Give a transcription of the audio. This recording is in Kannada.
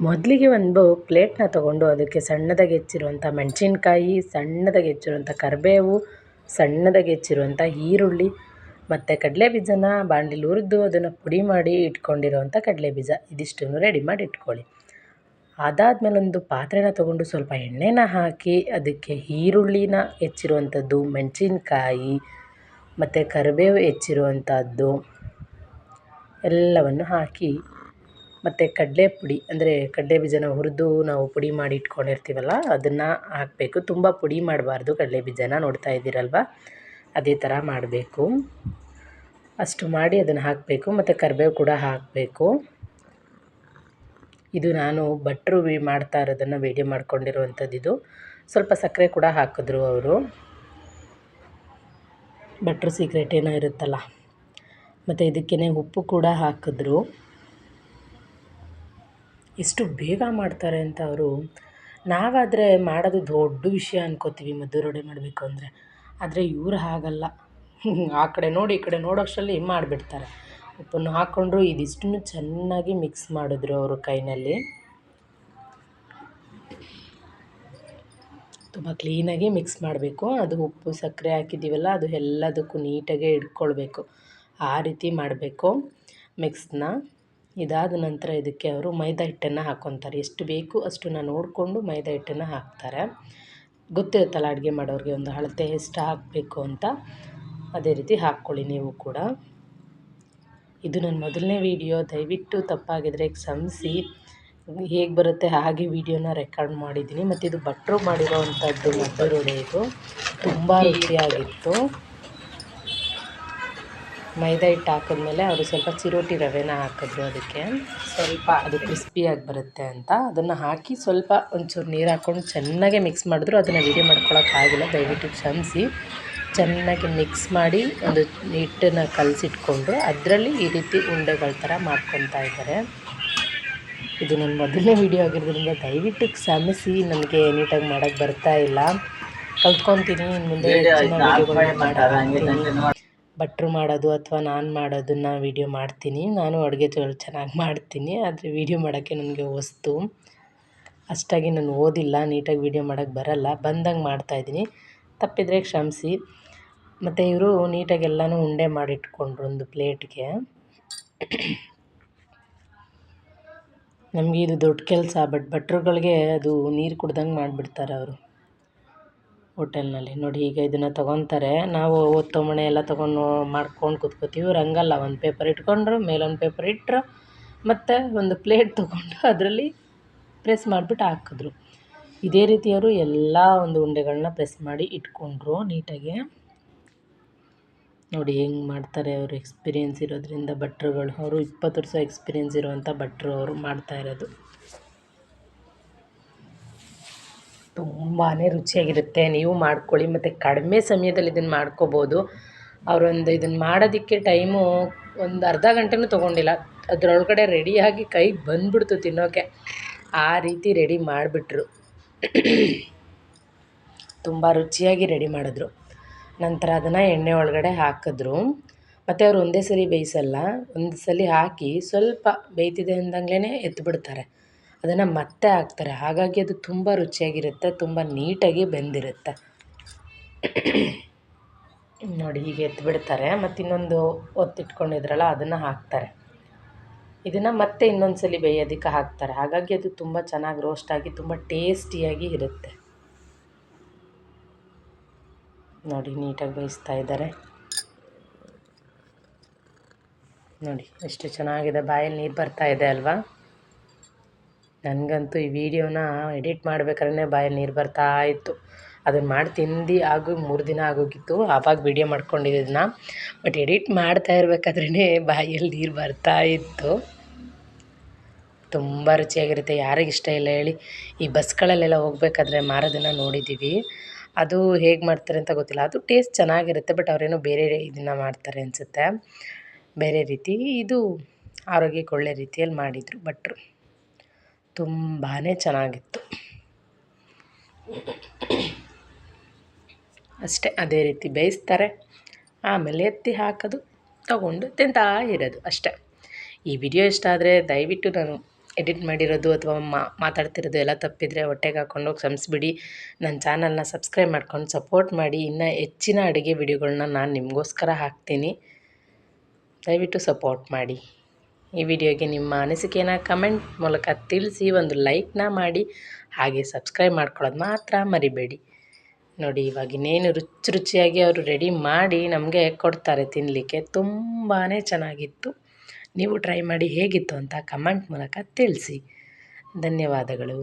ಮೊದಲಿಗೆ ಒಂದು ಪ್ಲೇಟ್ನ ತಗೊಂಡು ಅದಕ್ಕೆ ಸಣ್ಣದಾಗಿ ಹೆಚ್ಚಿರುವಂಥ ಮೆಣಸಿನ್ಕಾಯಿ, ಸಣ್ಣದಾಗಿ ಹೆಚ್ಚಿರುವಂಥ ಕರಿಬೇವು, ಸಣ್ಣದಾಗಿ ಹೆಚ್ಚಿರುವಂಥ ಈರುಳ್ಳಿ ಮತ್ತು ಕಡಲೆ ಬೀಜನ ಬಾಣಲಿಲಿ ಹುರಿದು ಅದನ್ನು ಪುಡಿ ಮಾಡಿ ಇಟ್ಕೊಂಡಿರುವಂಥ ಕಡಲೆ ಬೀಜ ಇದಿಷ್ಟನ್ನು ರೆಡಿ ಮಾಡಿ ಇಟ್ಕೊಳ್ಳಿ. ಅದಾದಮೇಲೆ ಒಂದು ಪಾತ್ರೆನ ತಗೊಂಡು ಸ್ವಲ್ಪ ಎಣ್ಣೆನ ಹಾಕಿ ಅದಕ್ಕೆ ಈರುಳ್ಳಿನ ಹೆಚ್ಚಿರುವಂಥದ್ದು, ಮೆಣಸಿನ್ಕಾಯಿ ಮತ್ತು ಕರಿಬೇವು ಹೆಚ್ಚಿರುವಂಥದ್ದು ಎಲ್ಲವನ್ನು ಹಾಕಿ ಮತ್ತು ಕಡಲೆ ಪುಡಿ, ಅಂದರೆ ಕಡಲೆ ಬೀಜನ ಹುರಿದು ನಾವು ಪುಡಿ ಮಾಡಿ ಇಟ್ಕೊಂಡಿರ್ತೀವಲ್ಲ, ಅದನ್ನು ಹಾಕಬೇಕು. ತುಂಬ ಪುಡಿ ಮಾಡಬಾರ್ದು ಕಡಲೆ ಬೀಜನ, ನೋಡ್ತಾ ಇದ್ದೀರಲ್ವ? ಅದೇ ಥರ ಮಾಡಬೇಕು. ಅಷ್ಟು ಮಾಡಿ ಅದನ್ನು ಹಾಕಬೇಕು, ಮತ್ತು ಕರಿಬೇವು ಕೂಡ ಹಾಕಬೇಕು. ಇದು ನಾನು ಭಟ್ರು ಮಾಡ್ತಾ ಇರೋದನ್ನು ವೀಡಿಯೋ ಮಾಡ್ಕೊಂಡಿರುವಂಥದ್ದು ಇದು. ಸ್ವಲ್ಪ ಸಕ್ಕರೆ ಕೂಡ ಹಾಕಿದ್ರು ಅವರು. ಭಟ್ರು ಸೀಕ್ರೆಟ್ ಏನೋ ಇರುತ್ತಲ್ಲ. ಮತ್ತು ಇದಕ್ಕೇ ಉಪ್ಪು ಕೂಡ ಹಾಕಿದ್ರು. ಎಷ್ಟು ಬೇಗ ಮಾಡ್ತಾರೆ ಅಂತ ಅವರು, ನಾವಾದರೆ ಮಾಡೋದು ದೊಡ್ಡ ವಿಷಯ ಅನ್ಕೋತೀವಿ ರೋಡೆ ಮಾಡಬೇಕು ಅಂದರೆ. ಆದರೆ ಇವ್ರು ಹಾಗಲ್ಲ. ಆ ಕಡೆ ನೋಡಿ, ಈ ಕಡೆ ನೋಡೋಷ್ಟರಲ್ಲಿ ಮಾಡಿಬಿಡ್ತಾರೆ. ಉಪ್ಪನ್ನು ಹಾಕ್ಕೊಂಡ್ರು ಇದಿಷ್ಟನ್ನು ಚೆನ್ನಾಗಿ ಮಿಕ್ಸ್ ಮಾಡಿದ್ರು ಅವರು ಕೈನಲ್ಲಿ. ತುಂಬ ಕ್ಲೀನಾಗಿ ಮಿಕ್ಸ್ ಮಾಡಬೇಕು. ಅದು ಉಪ್ಪು, ಸಕ್ಕರೆ ಹಾಕಿದ್ದೀವಲ್ಲ, ಅದು ಎಲ್ಲದಕ್ಕೂ ನೀಟಾಗೆ ಇಟ್ಕೊಳ್ಬೇಕು. ಆ ರೀತಿ ಮಾಡಬೇಕು ಮಿಕ್ಸ್ನ ಇದಾದ ನಂತರ ಇದಕ್ಕೆ ಅವರು ಮೈದಾ ಹಿಟ್ಟನ್ನು ಹಾಕ್ಕೊತಾರೆ ಎಷ್ಟು ಬೇಕು ಅಷ್ಟನ್ನು ನೋಡಿಕೊಂಡು ಮೈದಾ ಹಿಟ್ಟನ್ನು ಹಾಕ್ತಾರೆ. ಗೊತ್ತಿರುತ್ತಲ್ಲ ಅಡುಗೆ ಮಾಡೋರಿಗೆ ಒಂದು ಅಳತೆ ಎಷ್ಟು ಹಾಕಬೇಕು ಅಂತ. ಅದೇ ರೀತಿ ಹಾಕ್ಕೊಳ್ಳಿ ನೀವು ಕೂಡ. ಇದು ನನ್ನ ಮೊದಲನೇ ವೀಡಿಯೋ. ದಯವಿಟ್ಟು ತಪ್ಪಾಗಿದ್ರೆ ಕ್ಷಮಿಸಿ. ಹೇಗೆ ಬರುತ್ತೆ ಹಾಗೆ ವೀಡಿಯೋನ ರೆಕಾರ್ಡ್ ಮಾಡಿದ್ದೀನಿ. ಮತ್ತು ಇದು ಭಟ್ರು ಮಾಡಿರೋವಂಥದ್ದು ಮದ್ದೂರು ಇದು ತುಂಬ ರುಚಿಯಾಗಿತ್ತು. ಮೈದಾ ಹಿಟ್ಟು ಹಾಕಿದ್ಮೇಲೆ ಅವರು ಸ್ವಲ್ಪ ಚಿರೋಟಿ ರವೆನ ಹಾಕಿದ್ರು ಅದಕ್ಕೆ. ಸ್ವಲ್ಪ ಅದು ಕ್ರಿಸ್ಪಿಯಾಗಿ ಬರುತ್ತೆ ಅಂತ. ಅದನ್ನು ಹಾಕಿ ಸ್ವಲ್ಪ ಒಂಚೂರು ನೀರು ಹಾಕ್ಕೊಂಡು ಚೆನ್ನಾಗೆ ಮಿಕ್ಸ್ ಮಾಡಿದ್ರು. ಅದನ್ನು ವಿಡಿಯೋ ಆಗಿಲ್ಲ. ದಯವಿಟ್ಟು ಕ್ಷಮಿಸಿ. ಚೆನ್ನಾಗಿ ಮಿಕ್ಸ್ ಮಾಡಿ ಒಂದು ಹಿಟ್ಟನ್ನು ಕಲಸಿಟ್ಕೊಂಡು ಅದರಲ್ಲಿ ಈ ರೀತಿ ಉಂಡೆಗಳ ಥರ ಮಾಡ್ಕೊತಾ ಇದ್ದಾರೆ. ಇದು ನನ್ನ ಮೊದಲನೇ ವಿಡಿಯೋ ಆಗಿರೋದ್ರಿಂದ ದಯವಿಟ್ಟು ಕ್ಷಮಿಸಿ. ನನಗೆ ನೀಟಾಗಿ ಮಾಡೋಕ್ಕೆ ಬರ್ತಾ ಇಲ್ಲ. ಕಲ್ತ್ಕೊತೀನಿ. ಇನ್ನು ಮುಂದೆ ಭಟ್ರು ಮಾಡೋದು ಅಥವಾ ನಾನು ಮಾಡೋದನ್ನ ವೀಡಿಯೋ ಮಾಡ್ತೀನಿ. ನಾನು ಅಡುಗೆ ಚೆನ್ನಾಗಿ ಮಾಡ್ತೀನಿ. ಆದರೆ ವೀಡಿಯೋ ಮಾಡೋಕ್ಕೆ ನನಗೆ ಹೊಸ್ತು ಅಷ್ಟಾಗಿ ನಾನು ಓದಿಲ್ಲ, ನೀಟಾಗಿ ವೀಡಿಯೋ ಮಾಡೋಕ್ಕೆ ಬರಲ್ಲ. ಬಂದಂಗೆ ಮಾಡ್ತಾಯಿದ್ದೀನಿ ತಪ್ಪಿದರೆ ಕ್ಷಮಿಸಿ. ಮತ್ತು ಇವರು ನೀಟಾಗಿ ಎಲ್ಲನೂ ಉಂಡೆ ಮಾಡಿಟ್ಕೊಂಡ್ರು ಒಂದು ಪ್ಲೇಟ್ಗೆ. ನಮಗೆ ಇದು ದೊಡ್ಡ ಕೆಲಸ, ಬಟ್ ಭಟ್ರುಗಳಿಗೆ ಅದು ನೀರು ಕುಡ್ದಂಗೆ ಮಾಡಿಬಿಡ್ತಾರೆ ಅವರು. ಹೋಟೆಲ್ನಲ್ಲಿ. ನೋಡಿ, ಈಗ ಇದನ್ನು ತೊಗೊತಾರೆ. ನಾವು ಒತ್ತು ಮಣೆ ಎಲ್ಲ ತೊಗೊಂಡು ಮಾಡ್ಕೊಂಡು ಕೂತ್ಕೋತೀವಿ. ಇವ್ರು ಹಂಗಲ್ಲ. ಒಂದು ಪೇಪರ್ ಇಟ್ಕೊಂಡ್ರು, ಮೇಲೊಂದು ಪೇಪರ್ ಇಟ್ಟರು ಮತ್ತು ಒಂದು ಪ್ಲೇಟ್ ತೊಗೊಂಡು ಅದರಲ್ಲಿ ಪ್ರೆಸ್ ಮಾಡಿಬಿಟ್ಟು ಹಾಕಿದ್ರು. ಇದೇ ರೀತಿಯವರು ಎಲ್ಲ ಒಂದು ಉಂಡೆಗಳನ್ನ ಪ್ರೆಸ್ ಮಾಡಿ ಇಟ್ಕೊಂಡ್ರು ನೀಟಾಗಿ. ನೋಡಿ, ಹೆಂಗೆ ಮಾಡ್ತಾರೆ ಅವರು ಎಕ್ಸ್ಪೀರಿಯೆನ್ಸ್ ಇರೋದ್ರಿಂದ ಭಟ್ರುಗಳು. ಅವರು ಇಪ್ಪತ್ತು ವರ್ಷ ಎಕ್ಸ್ಪೀರಿಯೆನ್ಸ್ ಇರುವಂಥ ಭಟ್ರು ಅವರು ಮಾಡ್ತಾ ಇರೋದು. ತುಂಬಾ ರುಚಿಯಾಗಿರುತ್ತೆ. ನೀವು ಮಾಡ್ಕೊಳ್ಳಿ. ಮತ್ತು ಕಡಿಮೆ ಸಮಯದಲ್ಲಿ ಇದನ್ನು ಮಾಡ್ಕೋಬೋದು. ಅವರೊಂದು ಇದನ್ನು ಮಾಡೋದಕ್ಕೆ ಟೈಮು ಒಂದು ಅರ್ಧ ಗಂಟೆನೂ ತೊಗೊಂಡಿಲ್ಲ. ಅದರೊಳಗಡೆ ರೆಡಿಯಾಗಿ ಕೈಗೆ ಬಂದುಬಿಡ್ತು ತಿನ್ನೋಕ್ಕೆ ಆ ರೀತಿ ರೆಡಿ ಮಾಡಿಬಿಟ್ರು. ತುಂಬ ರುಚಿಯಾಗಿ ರೆಡಿ ಮಾಡಿದ್ರು. ನಂತರ ಅದನ್ನು ಎಣ್ಣೆ ಒಳಗಡೆ ಹಾಕಿದ್ರು. ಮತ್ತು ಅವ್ರು ಒಂದೇ ಸರಿ ಬೇಯಿಸಲ್ಲ. ಒಂದು ಸಲ ಹಾಕಿ ಸ್ವಲ್ಪ ಬೇಯ್ತಿದೆ ಅಂದಂಗ್ಲೇ ಎತ್ತಿಬಿಡ್ತಾರೆ ಅದನ್ನು ಮತ್ತೆ ಹಾಕ್ತಾರೆ. ಹಾಗಾಗಿ ಅದು ತುಂಬ ರುಚಿಯಾಗಿರುತ್ತೆ, ತುಂಬ ನೀಟಾಗಿ ಬೆಂದಿರುತ್ತೆ. ನೋಡಿ, ಹೀಗೆ ಎತ್ತಿಬಿಡ್ತಾರೆ ಮತ್ತು ಇನ್ನೊಂದು ಒತ್ತಿಟ್ಕೊಂಡಿದ್ರಲ್ಲ, ಅದನ್ನು ಹಾಕ್ತಾರೆ. ಇದನ್ನು ಮತ್ತೆ ಇನ್ನೊಂದು ಸಲ ಬೇಯೋದಕ್ಕೆ ಹಾಕ್ತಾರೆ. ಹಾಗಾಗಿ ಅದು ತುಂಬ ಚೆನ್ನಾಗಿ ರೋಸ್ಟ್ ಆಗಿ, ತುಂಬ ಟೇಸ್ಟಿಯಾಗಿ ಇರುತ್ತೆ. ನೋಡಿ, ನೀಟಾಗಿ ಬೇಯಿಸ್ತಾ ಇದ್ದಾರೆ. ನೋಡಿ, ಎಷ್ಟು ಚೆನ್ನಾಗಿದೆ. ಬಾಯಲ್ಲಿ ನೀರು ಬರ್ತಾ ಇದೆ ಅಲ್ವಾ? ನನಗಂತೂ ಈ ವಿಡಿಯೋನ ಎಡಿಟ್ ಮಾಡ್ಬೇಕಾದ್ರೆ ಬಾಯಲ್ಲಿ ನೀರು ಬರ್ತಾ ಇತ್ತು. ಅದನ್ನು ಮಾಡಿ ತಿಂದು ಆಗು, ಮೂರು ದಿನ ಆಗೋಗಿತ್ತು. ಆವಾಗ ವೀಡಿಯೋ ಮಾಡ್ಕೊಂಡಿದ್ದನ್ನ ಬಟ್ ಎಡಿಟ್ ಮಾಡ್ತಾ ಇರಬೇಕಾದ್ರೇ ಬಾಯಲ್ಲಿ ನೀರು ಬರ್ತಾ ಇತ್ತು. ತುಂಬ ರುಚಿಯಾಗಿರುತ್ತೆ. ಯಾರಿಗೆ ಇಷ್ಟ ಇಲ್ಲ ಹೇಳಿ. ಈ ಬಸ್ಗಳಲ್ಲೆಲ್ಲ ಹೋಗ್ಬೇಕಾದ್ರೆ ಮಾರೋದನ್ನು ನೋಡಿದ್ದೀವಿ. ಅದು ಹೇಗೆ ಮಾಡ್ತಾರೆ ಅಂತ ಗೊತ್ತಿಲ್ಲ. ಅದು ಟೇಸ್ಟ್ ಚೆನ್ನಾಗಿರುತ್ತೆ. ಬಟ್ ಅವರೇನೋ ಬೇರೆ ಇದನ್ನು ಮಾಡ್ತಾರೆ ಅನಿಸುತ್ತೆ. ಬೇರೆ ರೀತಿ, ಇದು ಆರೋಗ್ಯಕ್ಕೆ ಒಳ್ಳೆ ರೀತಿಯಲ್ಲಿ ಮಾಡಿದರು ಭಟ್ರು. ತುಂಬಾ ಚೆನ್ನಾಗಿತ್ತು. ಅಷ್ಟೇ, ಅದೇ ರೀತಿ ಬೇಯಿಸ್ತಾರೆ. ಆಮೇಲೆ ಎತ್ತಿ ಹಾಕೋದು, ತಗೊಂಡು ತಿಂತಾ ಇರೋದು ಅಷ್ಟೇ. ಈ ವಿಡಿಯೋ ಇಷ್ಟ ಆದರೆ ದಯವಿಟ್ಟು ನಾನು ಎಡಿಟ್ ಮಾಡಿರೋದು ಅಥವಾ ಮಾತಾಡ್ತಿರೋದು ಎಲ್ಲ ತಪ್ಪಿದರೆ ಹೊಟ್ಟೆಗೆ ಹಾಕ್ಕೊಂಡು ಕ್ಷಮಿಸ್ಬಿಡಿ ನನ್ನ ಚಾನಲ್ನ ಸಬ್ಸ್ಕ್ರೈಬ್ ಮಾಡ್ಕೊಂಡು ಸಪೋರ್ಟ್ ಮಾಡಿ. ಇನ್ನು ಹೆಚ್ಚಿನ ಅಡುಗೆ ವಿಡಿಯೋಗಳನ್ನ ನಾನು ನಿಮಗೋಸ್ಕರ ಹಾಕ್ತೀನಿ. ದಯವಿಟ್ಟು ಸಪೋರ್ಟ್ ಮಾಡಿ. ಈ ವಿಡಿಯೋಗೆ ನಿಮ್ಮ ಅನಿಸಿಕೆನ ಕಮೆಂಟ್ ಮೂಲಕ ತಿಳಿಸಿ ಒಂದು ಲೈಕ್ನ ಮಾಡಿ, ಹಾಗೆ ಸಬ್ಸ್ಕ್ರೈಬ್ ಮಾಡ್ಕೊಳ್ಳೋದು ಮಾತ್ರ ಮರಿಬೇಡಿ. ನೋಡಿ, ಇವಾಗ ಇನ್ನೇನು ರುಚಿ ರುಚಿಯಾಗಿ ಅವರು ರೆಡಿ ಮಾಡಿ ನಮಗೆ ಕೊಡ್ತಾರೆ ತಿನ್ನಲಿಕ್ಕೆ ತುಂಬಾ ಚೆನ್ನಾಗಿತ್ತು. ನೀವು ಟ್ರೈ ಮಾಡಿ ಹೇಗಿತ್ತು ಅಂತ ಕಮೆಂಟ್ ಮೂಲಕ ತಿಳಿಸಿ. ಧನ್ಯವಾದಗಳು.